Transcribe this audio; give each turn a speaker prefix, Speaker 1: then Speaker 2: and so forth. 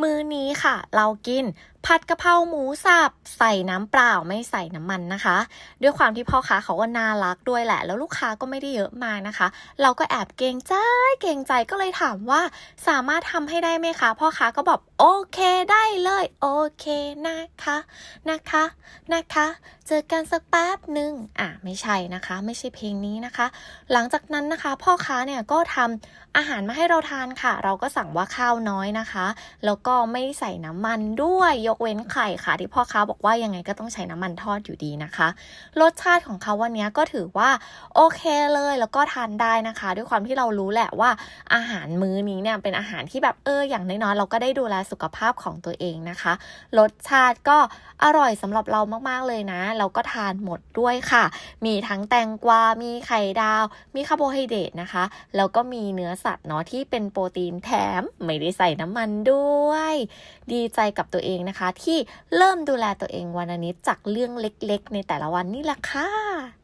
Speaker 1: มื้อนี้ค่ะ เรากิน ผัดกะเพราหมูสับใส่น้ำเปล่าไม่ใส่น้ำมันนะคะ ด้วยความที่พ่อค้าเขาก็น่ารักด้วยแหละ แล้วลูกค้าก็ไม่ได้เยอะมากนะคะ เราก็แอบเกรงใจเกรงใจก็เลยถามว่าสามารถทำให้ได้ไหมคะ พ่อค้าก็บอกโอเคได้เลยโอเคนะคะนะคะนะคะ เจอกันสักแป๊บหนึ่งอะไม่ใช่นะคะ ไม่ใช่เพลงนี้นะคะ หลังจากนั้นนะคะ พ่อค้าเนี่ยก็ทำอาหารมาให้เราทานค่ะ เราก็สั่งว่าข้าวน้อยนะคะ แล้วก็ไม่ใส่น้ำมันด้วยยกเว้นไข่ค่ะ ที่พ่อค้าบอกว่ายังไงก็ต้องใช้น้ำมันทอดอยู่ดีนะคะ รสชาติของเขาวันนี้ก็ถือว่าโอเคเลยแล้วก็ทานได้นะคะ ด้วยความที่เรารู้แหละว่าอาหารมื้อนี้เนี่ยเป็นอาหารที่แบบเอออย่างน้อยๆเราก็ได้ดูแลสุขภาพของตัวเองนะคะ รสชาติก็อร่อยสำหรับเรามากๆเลยนะ เราก็ทานหมดด้วยค่ะ มีทั้งแตงกวา มีไข่ดาว มีคาร์โบไฮเดรตนะคะ แล้วก็มีเนื้อสัตว์เนาะที่เป็นโปรตีนแถม ไม่ได้ใส่น้ำมันด้วย ดีใจกับตัวเองนะคะที่เริ่มดูแลตัวเองวันนิดจากเรื่องเล็กๆ ในแต่ละวันนี่แหละค่ะ